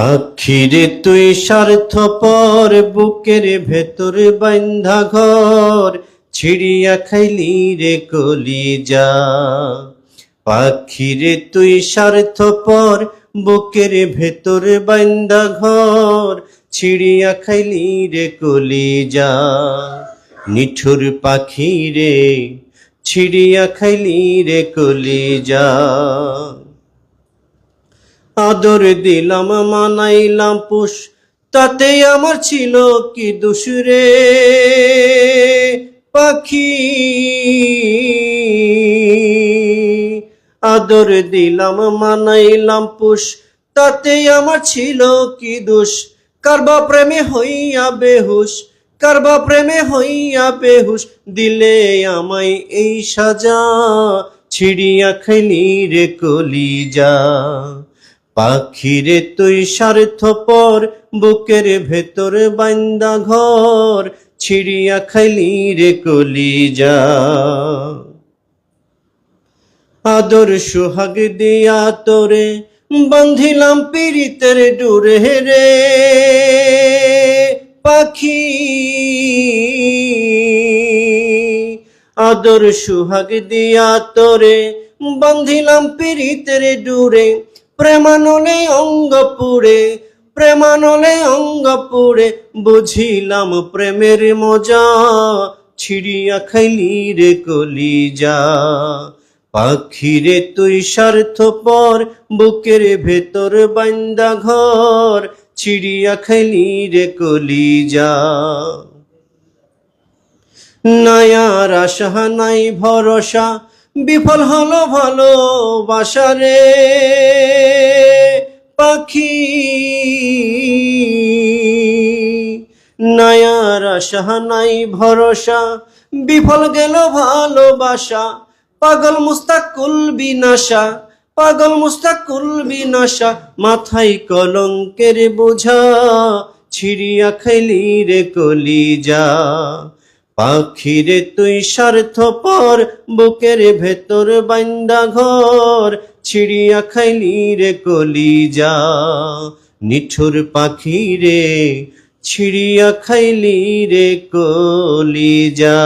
পাখিরে তুই স্বার্থপর, বুকের ভেতর বান্ধা ঘর, ছিড়িয়া খাইলি রে কলি যা পাখিরে তুই স্বার্থপর, বুকের ভেতর বান্ধা ঘর, ছিড়িয়া খাইলি রে কলি যা নিঠুর পাখি রে, ছিড়িয়া খাইলি রে কলি যা আদর দিলাম, মানাইলাম পুষ। তাতে আমার ছিল কি দুসরে পাখি। আদর দিলাম, মানাইলাম পুষ। তাতে আমার ছিল কি দোষ? কারবা প্রেমে হইয়া বেহুশ? কারবা প্রেমে হইয়া বেহুশ? দিলে আমায় এই সাজা, ছিড়িয়া খাইলি রে কলি যা পাখিরে তুই স্বার্থপর, বুকের ভেতর বান্দা ঘর, ছিড়িয়া খাইলি রে কলি যা আদর সোহাগ দিয়া তোরে বান্ধিলাম পীড়িতের ডুরে রে। পাখি, আদর সুহাগ দিয়া তোরে বান্ধিলাম পীড়িতের ডুরে। প্রেমানলে অঙ্গ পুড়ে, প্রেমানলে অঙ্গ পুড়ে, বুঝিলাম প্রেমের মজা, ছিড়িয়া খাইলি রে কলি যা পাখিরে তুই স্বার্থপর, বুকের ভেতর বান্দা ঘর, ছিড়িয়া খাইলি রে কলি যা নায়ার আশা নাই ভরসা, বিফল হলো ভালোবাসা রে। নায়ার আশা নাই ভরসা, বিফল গেল ভালোবাসা, পাগল মুস্তাকুল বিনাশা, পাগল মুস্তাকুল বিনাশা, মাথায় কলঙ্কের বোঝা, ছিড়িয়া খাইলি রে কলি যা পাখিরে তুই স্বার্থপর, বুকের ভেতর বান্দা ঘর, ছিড়িয়া খাইলি রে কলি যা নিঠুর পাখি রে ছিড়িয়া খাইলি রে কলি যা